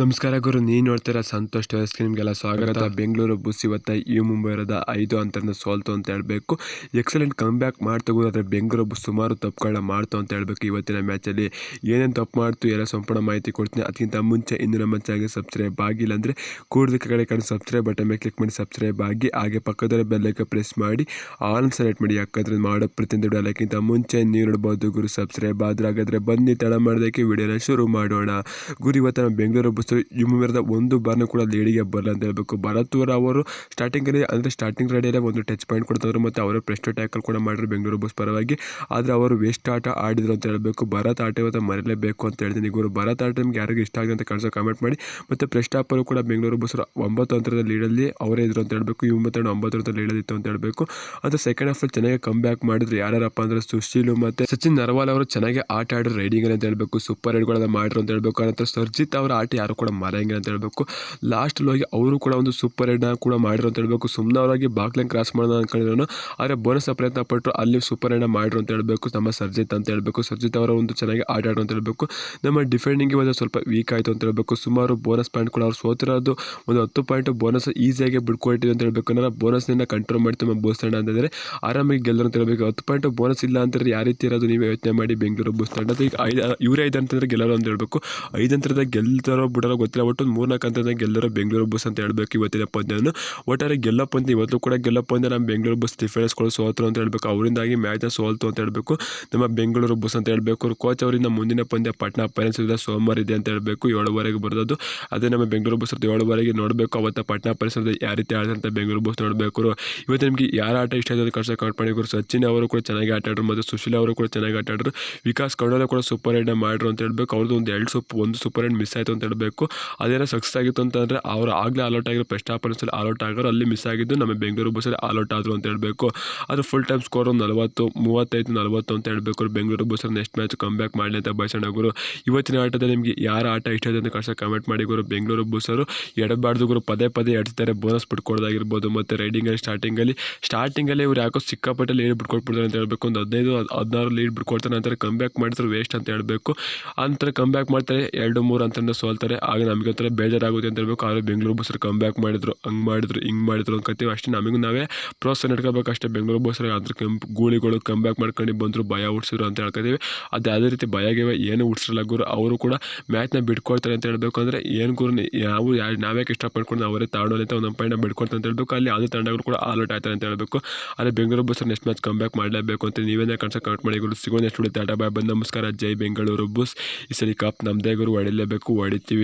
ನಮಸ್ಕಾರ ಗುರು ನೀನು ನೋಡ್ತೀರಾ ಸಂತೋಷ್ ಟೆರಸ್ಗೆ ನಿಮಗೆಲ್ಲ ಸ್ವಾಗತ. ಬೆಂಗಳೂರು ಬುಸ್ ಇವತ್ತ ಈ ಮುಂಬೈ ಇರೋದ ಐದು ಅಂತರನ ಸೋಲ್ತು ಅಂತ ಹೇಳಬೇಕು. ಎಕ್ಸಲೆಂಟ್ ಕಮ್ ಬ್ಯಾಕ್ ಮಾಡ್ತು ಗುರು ಆದರೆ ಬೆಂಗಳೂರು ಬುಸ್ ಸುಮಾರು ತಪ್ಪುಗಳನ್ನ ಮಾಡ್ತು ಅಂತ ಹೇಳಬೇಕು ಇವತ್ತಿನ ಮ್ಯಾಚಲ್ಲಿ ಏನೇನು ತಪ್ಪು ಮಾಡ್ತು ಎಲ್ಲ ಸಂಪೂರ್ಣ ಮಾಹಿತಿ ಕೊಡ್ತೀನಿ. ಅದಕ್ಕಿಂತ ಮುಂಚೆ ಇನ್ನು ನಮ್ಮ ಚಾನಲ್ಗೆ ಸಬ್ಸ್ಕ್ರೈಬ್ ಆಗಿಲ್ಲ ಅಂದರೆ ಕೂಡದಕ್ಕೆ ಕಡೆ ಕಡೆ ಸಬ್ಸ್ಕ್ರೈಬ್ ಬಟನ್ ಮೇಲೆ ಕ್ಲಿಕ್ ಮಾಡಿ ಸಬ್ಸ್ಕ್ರೈಬ್ ಆಗಿ ಹಾಗೆ ಪಕ್ಕದಲ್ಲಿ ಬೆಲ್ಲೈಕ ಪ್ರೆಸ್ ಮಾಡಿ ಆನ್ ಸೆಲೆಕ್ಟ್ ಮಾಡಿ. ಯಾಕಂದ್ರೆ ಮಾಡೋ ಪ್ರತಿಯೊಂದು ವಿಡಿಯೋ ಅದಕ್ಕಿಂತ ಮುಂಚೆ ನೀವು ನೋಡ್ಬೋದು ಗುರು ಸಬ್ಸ್ಕ್ರೈಬ್ ಆದರೆ ಹಾಗಾದ್ರೆ ಬನ್ನಿ ತಡ ಮಾಡೋದಕ್ಕೆ ವಿಡಿಯೋನ ಶುರು ಮಾಡೋಣ. ಗುರು ಇವತ್ತು ನಮ್ಮ ಬೆಂಗಳೂರು ಬಸ್ ಯುಮರದ ಒಂದು ಬಾರ್ನು ಕೂಡ ಲೀಡಿಗೆ ಬರಲ್ಲ ಅಂತ ಹೇಳಬೇಕು. ಭರತ್ ಅವರ ಸ್ಟಾರ್ಟಿಂಗಲ್ಲಿ ಅಂದರೆ ಸ್ಟಾರ್ಟಿಂಗ್ ರೆಡಿಯಲ್ಲೇ ಒಂದು ಟಚ್ ಪಾಯಿಂಟ್ ಕೊಡ್ತಾರೆ ಮತ್ತು ಅವರ ಪ್ರೆಸ್ಟ್ ಟ್ಯಾಕಲ್ ಕೂಡ ಮಾಡಿದ್ರು ಬೆಂಗಳೂರು ಬಸ್ ಪರವಾಗಿ. ಆದರೆ ಅವರು ವೇಸ್ಟ್ ಆಟ ಆಡಿದ್ರು ಅಂತ ಹೇಳಬೇಕು. ಭರತ್ ಆಟ ಇವತ್ತು ಮರೆಯಲೇಬೇಕು ಅಂತ ಹೇಳ್ತೀನಿ. ಗುರು ಭರತ್ ಆಟ ನಿಮ್ಗೆ ಯಾರಿಗೂ ಇಷ್ಟ ಆಗಿದೆ ಅಂತ ಕಳಿಸೋ ಕಮೆಂಟ್ ಮಾಡಿ. ಮತ್ತು ಪ್ರೆಸ್ಟ್ ಕೂಡ ಬೆಂಗಳೂರು ಬಸ್ ಒಂಬತ್ತು ಅಂತರದ ಲೀಡಲ್ಲಿ ಅವರೇ ಇದ್ರು ಅಂತ ಹೇಳಬೇಕು. ಇವು ಒಂಬತ್ತು ಅಂತ ಲೀಡಲ್ಲಿತ್ತು ಅಂತ ಹೇಳಬೇಕು. ಅದು ಸೆಕೆಂಡ್ ಹಾಫಲ್ಲಿ ಚೆನ್ನಾಗಿ ಕಮ್ ಬ್ಯಾಕ್ ಮಾಡಿದ್ರು. ಯಾರಪ್ಪ ಅಂದರೆ ಸುಶೀಲು ಮತ್ತು ಸಚಿನ್ ನರ್ವಾಲ್ ಅವರು ಚೆನ್ನಾಗಿ ಆಟ ಆಡಿದ್ರು ರೈಡಿಂಗ್ ಅಂತ ಹೇಳಬೇಕು. ಸೂಪರ್ ರೈಡ್ಗಳನ್ನ ಮಾಡಿದ್ರು ಅಂತ ಹೇಳಬೇಕು. ಅನಂತರ ಸರ್ಜಿತ್ ಅವರ ಆಟ ಯಾರು ಕೂಡ ಮರೆಯಂಗಿಲ್ಲ ಅಂತ ಹೇಳಬೇಕು. ಲಾಸ್ಟಲ್ಲಿ ಹೋಗಿ ಅವರು ಕೂಡ ಒಂದು ಸೂಪರ್ ರೈಡ್ನ ಕೂಡ ಮಾಡಿರು ಅಂತ ಹೇಳಬೇಕು. ಸುಮ್ಮನೆ ಅವರಾಗಿ ಬಾಕ್ಲಂಗ್ ಕ್ರಾಸ್ ಮಾಡೋದು ಅಂದ್ಕೊಂಡಿರೋನು ಆದರೆ ಬೋನಸ್ ಪ್ರಯತ್ನ ಪಟ್ಟರು ಅಲ್ಲಿ ಸೂಪರ್ ರೈಡ್ನ ಮಾಡಿರು ಅಂತ ಹೇಳಬೇಕು. ನಮ್ಮ ಸರ್ಜಿತ್ ಅಂತ ಹೇಳಬೇಕು. ಸರ್ಜಿತ್ ಅವರ ಒಂದು ಚೆನ್ನಾಗಿ ಆಟ ಆಡೋ ಅಂತ ಹೇಳಬೇಕು. ನಮ್ಮ ಡಿಫೆಂಡಿಂಗ್ ಒಂದು ಸ್ವಲ್ಪ ವೀಕ್ ಆಯಿತು ಅಂತ ಹೇಳಬೇಕು. ಸುಮಾರು ಬೋನಸ್ ಪಾಯಿಂಟ್ ಕೂಡ ಅವ್ರು ಸೋತಿರೋದು. ಒಂದು ಹತ್ತು ಪಾಯಿಂಟ್ ಬೋನಸ್ ಈಸಿಯಾಗಿ ಬಿಡ್ಕೊಟ್ಟಿದೆ ಅಂತ ಹೇಳಬೇಕು. ನಾನು ಬೋನಸ್ನಿಂದ ಕಂಟ್ರೋಲ್ ಮಾಡಿ ನಮ್ಮ ಬೋಸ್ ತಂಡ ಅಂತಂದರೆ ಆರಾಮಾಗಿ ಗೆಲ್ಲರು ಅಂತ ಹೇಳಬೇಕು. ಹತ್ತು ಪಾಯಿಂಟ್ ಬೋನಸ್ ಇಲ್ಲ ಅಂತಂದರೆ ಯಾವ ರೀತಿ ಇರೋದು? ನೀವು ಯೋಚನೆ ಮಾಡಿ ಬೆಂಗಳೂರು ಬೋಸ್ ಈಗ ಐದು ಇವರೇ ಐದು ಅಂತಂದರೆ ಗೆಲ್ಲರು ಅಂತ ಹೇಳಬೇಕು. ಐದು ಅಂತರದ ಗೆಲ್ತಾರೋ ಬಿಡೋರೋ ಗೊತ್ತಿಲ್ಲ. ಒಟ್ಟು ಒಂದು ಅಂತಂದ್ರೆ ಗೆಲ್ಲರೋ ಬೆಂಗಳೂರು ಬಸ್ ಅಂತ ಹೇಳಬೇಕು ಇವತ್ತಿನ ಪಂದ್ಯವನ್ನು ಒಟ್ಟಾರೆ ಗೆಲ್ಲಪ್ಪ ಪಂದ್ಯ ಇವತ್ತು ಕೂಡ ಗೆಲ್ಲಪ್ಪ ಪಂದ್ಯ ನಮ್ಮ ಬೆಂಗಳೂರು ಬಸ್ ಡಿಫೆನ್ಸ್ಗಳು ಸೋತರು ಅಂತ ಹೇಳಬೇಕು. ಅವರಿಂದಾಗಿ ಮ್ಯಾಚ್ನ ಸೋಲ್ತು ಅಂತ ಹೇಳಬೇಕು. ನಮ್ಮ ಬೆಂಗಳೂರು ಬಸ್ ಅಂತ ಹೇಳಬೇಕು. ಕೋಚ್ ಅವರಿಂದ ಮುಂದಿನ ಪಂದ್ಯ ಪಟ್ನಾ ಪೈರನ್ಸ್ ಸೋಮವಾರ ಇದೆ ಅಂತ ಹೇಳಬೇಕು. ಏಳುವರೆಗೆ ಬರೋದು. ಅದೇ ನಮ್ಮ ಬೆಂಗಳೂರು ಬಸ್ ಏಳುವರೆಗೆ ನೋಡಬೇಕು. ಅವತ್ತ ಪಟ್ನಾ ಪೈರನ್ಸ್ ಯಾವ ರೀತಿ ಅಂತ ಬೆಂಗಳೂರು ಬಸ್ ನೋಡಬೇಕು. ಇವತ್ತು ನಿಮಗೆ ಯಾರ ಆಟ ಇಷ್ಟ ಆಯ್ತು ಕಳ್ಸೋ ಕಮೆಂಟ್ ಮಾಡಿ. ಗುರು ಸಚಿನ್ ಅವರು ಕೂಡ ಚೆನ್ನಾಗಿ ಆಟ ಮತ್ತು ಸುಶೀಲ್ ಅವರು ಕೂಡ ಚೆನ್ನಾಗಿ ಆಟ ವಿಕಾಸ್ ಕೌಡಲ ಕೂಡ ಸೂಪರ್ ರೈಡ್ನ ಮಾಡ್ರು ಅಂತ ಹೇಳಬೇಕು. ಅವ್ರದ್ದು ಒಂದು ಎರಡು ಸೂಪ್, ಒಂದು ಸೂಪರ್ ರೈಡ್ ಮಿಸ್ ಆಯಿತು ಅಂತ ಹೇಳಬೇಕು. ಅದೇನೋ ಸಕ್ಸಸ್ ಆಗಿತ್ತು ಅಂತಂದರೆ ಅವರು ಆಗಲೇ ಆಲ್ಔಟ್ ಆಗಿರೋ ಫಸ್ಟ್ ಆಪರ್ಸಲ್ಲಿ ಆಲ್ಔಟ್ ಆಗೋರು ಅಲ್ಲಿ ಮಿಸ್ ಆಗಿದ್ದು ನಮ್ಮ ಬೆಂಗಳೂರು ಬಸ್ಸಲ್ಲಿ ಆಲ್ಔಟ್ ಆದರು ಅಂತ ಹೇಳಬೇಕು. ಅದು ಫುಲ್ ಟೈಮ್ ಸ್ಕೋರ್ ಒಂದು ನಲವತ್ತು, ಮೂವತ್ತೈದು, ನಲವತ್ತು ಅಂತ ಹೇಳಬೇಕು ಬೆಂಗಳೂರು ಬಸ್ಸಲ್ಲಿ ನೆಕ್ಸ್ಟ್ ಮ್ಯಾಚ್ ಕಮ್ ಬ್ಯಾಕ್ ಮಾಡಲಿ ಅಂತ ಬಯಸೋಣ ಗುರು. ಇವತ್ತಿನ ಆಟದಲ್ಲಿ ನಿಮಗೆ ಯಾರ ಆಟ ಇಷ್ಟ ಇದೆ ಅಂತ ಕಷ್ಟ ಕಮೆಂಟ್ ಮಾಡಿ ಗುರು. ಬೆಂಗಳೂರು ಬಸ್ಸರು ಎಡಬಾರ್ದು ಗುರು. ಪದೇ ಪದೇ ಎಡ್ತಾರೆ ಬೋನಸ್ ಬಿಟ್ಕೊಡೋದಾಗಿರ್ಬೋದು. ಮತ್ತು ರೈಡಿಂಗಲ್ಲಿ ಸ್ಟಾರ್ಟಿಂಗಲ್ಲಿ ಸ್ಟಾರ್ಟಿಂಗಲ್ಲಿ ಇವ್ರು ಯಾಕೋ ಸಿಕ್ಕಾಪಟ್ಟೆ ಲೀಡ್ ಬಿಟ್ಕೊಟ್ಬಿಡ್ತಾರೆ ಅಂತ ಹೇಳಬೇಕು. ಒಂದು ಹದಿನೈದು, ಹದಿನಾರು ಲೀಡ್ ಬಿಟ್ಕೊಡ್ತಾರೆ. ನಂತರ ಕಮ್ ಬ್ಯಾಕ್ ಮಾಡಿದ್ರೆ ವೇಸ್ಟ್ ಅಂತ ಹೇಳಬೇಕು. ಅಂತರ ಕಮ್ ಬ್ಯಾಕ್ ಮಾಡ್ತಾರೆ. ಎರಡು, ಮೂರು ಅಂತ ಸೋಲ್ತಾರೆ. ಆಗ ನಮಗೆ ಒಂಥರ ಬೇಜಾರಾಗುತ್ತೆ ಅಂತ ಹೇಳ್ಬೇಕು. ಆದರೆ ಬೆಂಗಳೂರು ಬಸ್ಸರು ಕಮ್ ಬ್ಯಾಕ್ ಮಾಡಿದ್ರು, ಹಂಗೆ ಮಾಡಿದ್ರು, ಹಿಂಗೆ ಮಾಡಿದ್ರು ಅಂತೀವಿ ಅಷ್ಟೇ ನಮಗೂ ನಾವೇ ಪ್ರೋತ್ಸಾಹ ನಡ್ಕೋಬೇಕು. ಅಷ್ಟೇ ಬೆಂಗಳೂರು ಬಸ್ಸರು ಅದ್ರ ಕೆಂಪು ಗೂಳಿಗಳು ಕಮ್ ಬ್ಯಾಕ್ ಮಾಡ್ಕೊಂಡು ಬಂದರು, ಭಯ ಹುಡ್ಸಿದ್ರು ಅಂತ ಹೇಳ್ಕೊತೀವಿ. ಅದು ಯಾವುದೇ ರೀತಿ ಭಯಗೆ ಏನು ಹುಡ್ಸಿರಲ್ಲ ಗುರು. ಅವರು ಕೂಡ ಮ್ಯಾಚ್ನ ಬಿಟ್ಕೊಳ್ತಾರೆ ಅಂತ ಹೇಳಬೇಕು. ಅಂದರೆ ಏನು ಗುರು ನಾವು ಯಾರು ನಾವ್ಯಾಕೆ ಇಷ್ಟಪಡ್ಕೊಂಡು ಅವರೇ ತಾಡೋಲಿ ಅಂತ ಒಂದು ಪಾಯಿಂಟ್ ಬಿಟ್ಕೊಡ್ತಾರೆ ಅಂತ ಹೇಳ್ಬೇಕು. ಅಲ್ಲಿ ಯಾವುದೇ ತಂಡಗಳು ಕೂಡ ಆಲ್ ಔಟ್ ಆಯ್ತಾರೆ ಅಂತ ಹೇಳಬೇಕು. ಆದರೆ Bengaluru bus next match come back ಮಾಡಲೇಬೇಕು ಅಂತ ನೀವೇನೇ ಕನ್ಸ ಕಮೆಂಟ್ ಮಾಡಿ ಗುರು. ಸಿಗೋ ನೆಕ್ಸ್ಟ್ ಟಾಟಾ ಬಾಯ್ ಬಂದು ನಮಸ್ಕಾರ ಜೈ ಬೆಂಗಳೂರು ಬಸ್. ಈ ಸರಿ ಕಪ್ ನಮ್ಮದೇ ಗುರು. ಹೊಡಿಲೇಬೇಕು. ಹೊಡಿತೀವಿ.